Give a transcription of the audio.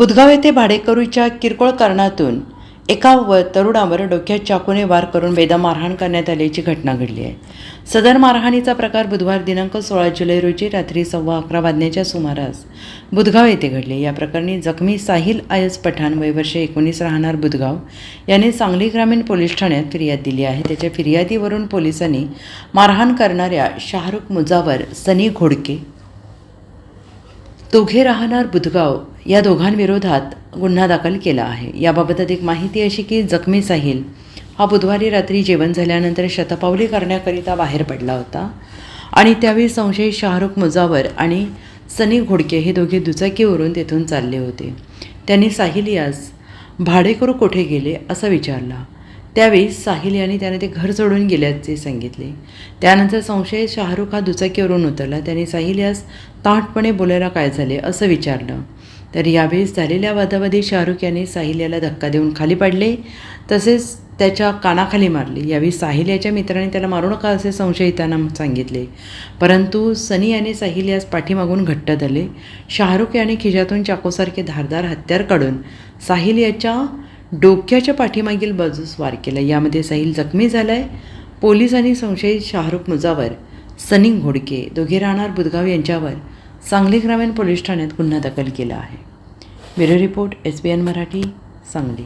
बुधगाव येथे भाडेकरूच्या किरकोळ कारणातून एका व तरुणावर डोक्यात चाकूने वार करून बेदा मारहाण करण्यात आल्याची घटना घडली आहे. सदर मारहाणीचा प्रकार बुधवार दिनांक सोळा जुलै रोजी रात्री सव्वा अकरा वाजण्याच्या सुमारास बुधगाव येथे घडले. या प्रकरणी जखमी साहिल आयस पठाण वयवर्षे एकोणीस राहणार बुधगाव याने सांगली ग्रामीण पोलीस ठाण्यात फिर्याद दिली आहे. त्याच्या फिर्यादीवरून पोलिसांनी मारहाण करणाऱ्या शाहरुख मुजावर सनी घोडके दोघे राहणार बुधगाव या दोघांविरोधात गुन्हा दाखल केला आहे. याबाबत अधिक माहिती अशी की जखमी साहिल हा बुधवारी रात्री जेवण झाल्यानंतर शतपावली करण्याकरिता बाहेर पडला होता आणि त्यावेळी संशयित शाहरुख मुजावर आणि सनी घोडके हे दोघे दुचाकीवरून तेथून चालले होते. त्यांनी साहिल यास भाडेकरू कोठे गेले असं विचारला. त्यावेळी साहिल यांनी त्याने ते घर सोडून गेल्याचे सांगितले. त्यानंतर संशयित शाहरुख हा दुचाकीवरून उतरला. त्याने साहिल यास ताटपणे बोलायला काय झाले असं विचारलं. तर यावेळेस झालेल्या वादावादी शाहरुख याने साहिल याला धक्का देऊन खाली पाडले. तसेच त्याच्या कानाखाली मारले. यावेळी साहिल याच्या मित्राने त्याला मारू नका असे संशयितांना सांगितले. परंतु सनी याने साहिल यास पाठीमागून घट्ट धरले. शाहरुख याने खिशातून चाकूसारखे धारदार हत्यार काढून साहिल याच्या डोक्याच्या पाठीमागील बाजूस वार केला. यामध्ये साहिल जखमी झाला आहे पोलीस पोलिसांनी संशयित शाहरुख मुजावर सनी घोडके दोघे राहणार बुधगाव यांच्यावर सांगली ग्रामीण पोलीस ठाण्यात गुन्हा दाखल केला आहे. Bureau report S B N Marathi Sangli.